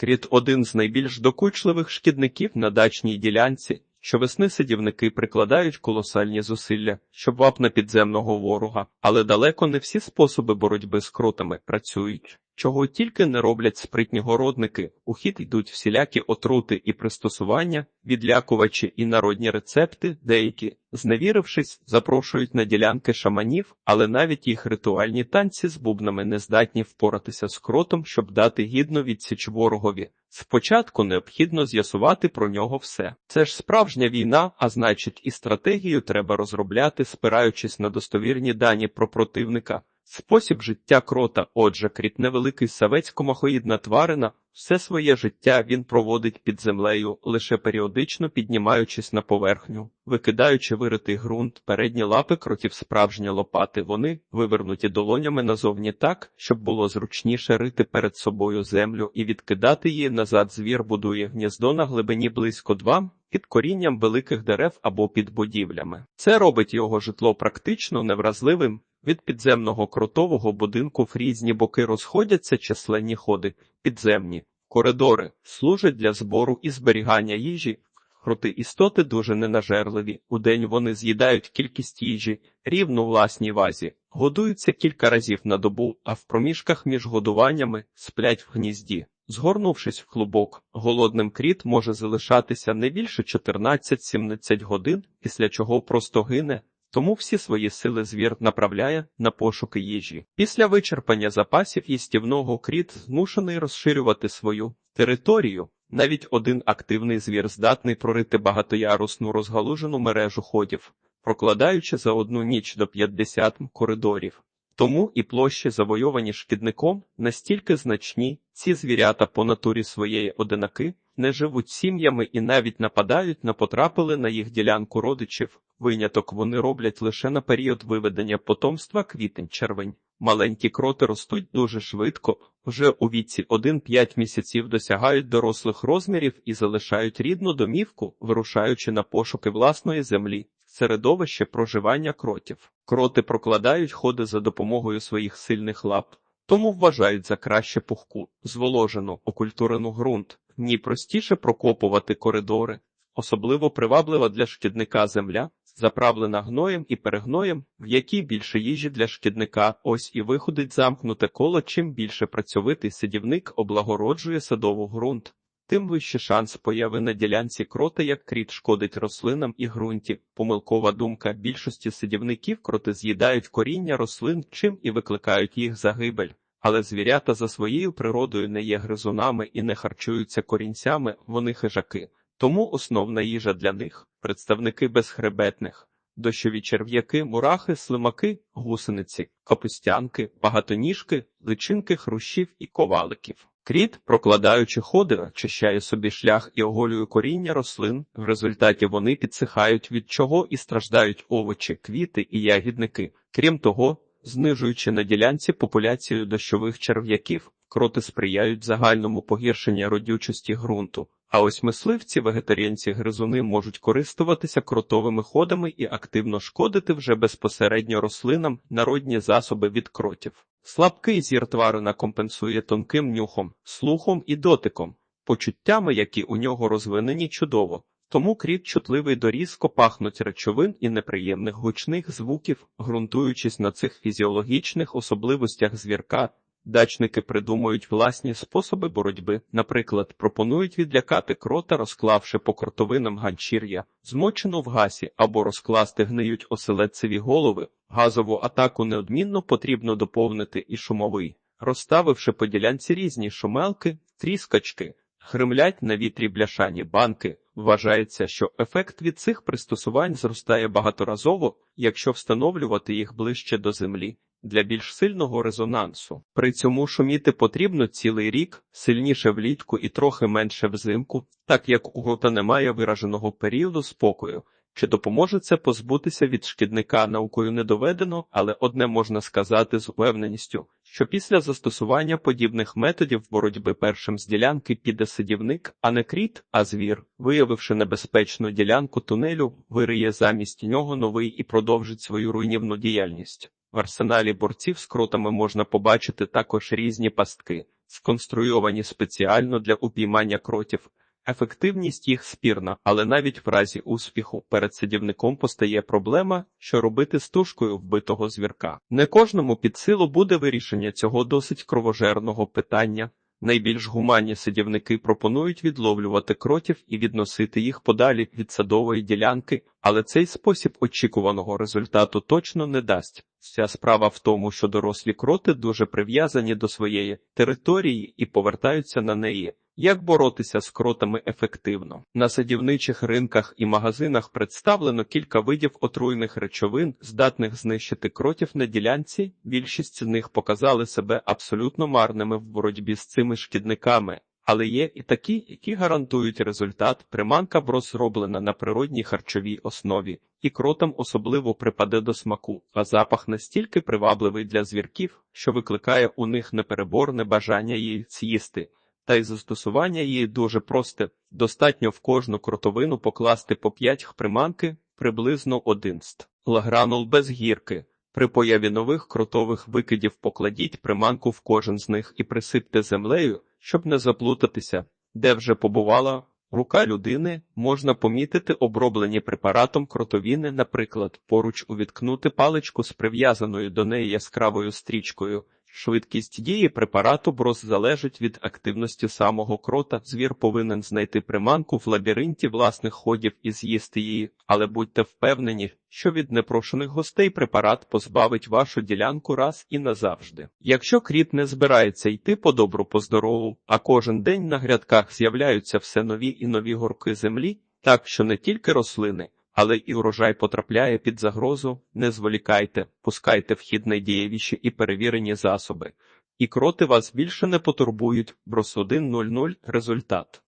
Кріт один з найбільш докучливих шкідників на дачній ділянці. Щовесни сидівники прикладають колосальні зусилля, щоб вапна підземного ворога, але далеко не всі способи боротьби з кротами працюють. Чого тільки не роблять спритні городники, у хід йдуть всілякі отрути і пристосування, відлякувачі і народні рецепти, деякі, зневірившись, запрошують на ділянки шаманів, але навіть їх ритуальні танці з бубнами не здатні впоратися з кротом, щоб дати гідну відсіч ворогові. Спочатку необхідно з'ясувати про нього все. Це ж справжня війна, а значить, і стратегію треба розробляти, спираючись на достовірні дані про противника. Спосіб життя крота, отже, кріт невеликий савецько-махоїдна тварина, все своє життя він проводить під землею, лише періодично піднімаючись на поверхню, викидаючи виритий ґрунт, передні лапи кротів справжні лопати, вони вивернуті долонями назовні так, щоб було зручніше рити перед собою землю і відкидати її назад. Звір будує гніздо на глибині близько два під корінням великих дерев або під будівлями. Це робить його житло практично невразливим. Від підземного кротового будинку в різні боки розходяться численні ходи, підземні коридори, служать для збору і зберігання їжі. Кроти істоти дуже ненажерливі. Удень вони з'їдають кількість їжі, рівну власній вазі, годуються кілька разів на добу, а в проміжках між годуваннями сплять в гнізді. Згорнувшись в клубок, голодним кріт може залишатися не більше 14-17 годин, після чого просто гине, тому всі свої сили звір направляє на пошуки їжі. Після вичерпання запасів їстівного кріт змушений розширювати свою територію. Навіть один активний звір здатний прорити багатоярусну розгалужену мережу ходів, прокладаючи за одну ніч до 50 коридорів. Тому і площі, завойовані шкідником, настільки значні, ці звірята по натурі своєї одинаки не живуть сім'ями і навіть нападають на потрапили на їх ділянку родичів. Виняток вони роблять лише на період виведення потомства квітень-червень. Маленькі кроти ростуть дуже швидко, вже у віці 1-5 місяців досягають дорослих розмірів і залишають рідну домівку, вирушаючи на пошуки власної землі. Середовище проживання кротів. Кроти прокладають ходи за допомогою своїх сильних лап, тому вважають за краще пухку, зволожену, окультурену ґрунт. В ній простіше прокопувати коридори, особливо приваблива для шкідника земля, заправлена гноєм і перегноєм, в якій більше їжі для шкідника, ось і виходить замкнуте коло, чим більше працьовитий садівник облагороджує садову ґрунт. Тим вище шанс появи на ділянці кроти, як кріт шкодить рослинам і ґрунті. Помилкова думка більшості садівників кроти з'їдають коріння рослин, чим і викликають їх загибель. Але звірята за своєю природою не є гризунами і не харчуються корінцями, вони хижаки. Тому основна їжа для них представники безхребетних, дощові черв'яки, мурахи, слимаки, гусениці, капустянки, багатоніжки, личинки хрущів і коваликів. Кріт, прокладаючи ходи, очищає собі шлях і оголює коріння рослин. В результаті вони підсихають, від чого і страждають овочі, квіти і ягідники. Крім того, знижуючи на ділянці популяцію дощових черв'яків, кроти сприяють загальному погіршенню родючості ґрунту. А ось мисливці, вегетаріанці гризуни можуть користуватися кротовими ходами і активно шкодити вже безпосередньо рослинам народні засоби від кротів. Слабкий зір тварина компенсує тонким нюхом, слухом і дотиком, почуттями, які у нього розвинені чудово. Тому кріт чутливий до різко пахнуть речовин і неприємних гучних звуків, ґрунтуючись на цих фізіологічних особливостях звірка, Дачники придумують власні способи боротьби, наприклад, пропонують відлякати крота, розклавши по кротовинам ганчір'я, змочену в гасі або розкласти гниють оселедцеві голови. Газову атаку неодмінно потрібно доповнити і шумовий, розставивши по ділянці різні шумелки, тріскачки, хримлять на вітрі бляшані банки. Вважається, що ефект від цих пристосувань зростає багаторазово, якщо встановлювати їх ближче до землі для більш сильного резонансу. При цьому шуміти потрібно цілий рік, сильніше влітку і трохи менше взимку, так як у гота немає вираженого періоду спокою. Чи допоможе це позбутися від шкідника наукою не доведено, але одне можна сказати з упевненістю, що після застосування подібних методів боротьби першим з ділянки піде сидівник, а не кріт, а звір, виявивши небезпечну ділянку тунелю, вириє замість нього новий і продовжить свою руйнівну діяльність. В арсеналі борців з кротами можна побачити також різні пастки. сконструйовані спеціально для упіймання кротів. Ефективність їх спірна, але навіть в разі успіху перед садівником постає проблема, що робити з тушкою вбитого звірка. Не кожному під силу буде вирішення цього досить кровожерного питання. Найбільш гуманні садівники пропонують відловлювати кротів і відносити їх подалі від садової ділянки, але цей спосіб очікуваного результату точно не дасть. Вся справа в тому, що дорослі кроти дуже прив'язані до своєї території і повертаються на неї. Як боротися з кротами ефективно? На садівничих ринках і магазинах представлено кілька видів отруйних речовин, здатних знищити кротів на ділянці. Більшість з них показали себе абсолютно марними в боротьбі з цими шкідниками. Але є і такі, які гарантують результат. Приманка брос зроблена на природній харчовій основі, і кротам особливо припаде до смаку, а запах настільки привабливий для звірків, що викликає у них непереборне бажання її з'їсти. Та й застосування її дуже просте. Достатньо в кожну кротовину покласти по 5 приманки, приблизно 11 лагранул без гірки. При появі нових кротових викидів покладіть приманку в кожен з них і присипте землею, щоб не заплутатися, де вже побувала рука людини, можна помітити оброблені препаратом кротовіни, наприклад, поруч увіткнути паличку з прив'язаною до неї яскравою стрічкою. Швидкість дії препарату брос залежить від активності самого крота. Звір повинен знайти приманку в лабіринті власних ходів і з'їсти її, але будьте впевнені, що від непрошених гостей препарат позбавить вашу ділянку раз і назавжди. Якщо кріт не збирається йти по добру по здорову, а кожен день на грядках з'являються все нові і нові горки землі, так що не тільки рослини але і урожай потрапляє під загрозу, не зволікайте, пускайте в хід найдієвіші і перевірені засоби. І кроти вас більше не потурбують, брос 1.00 результат.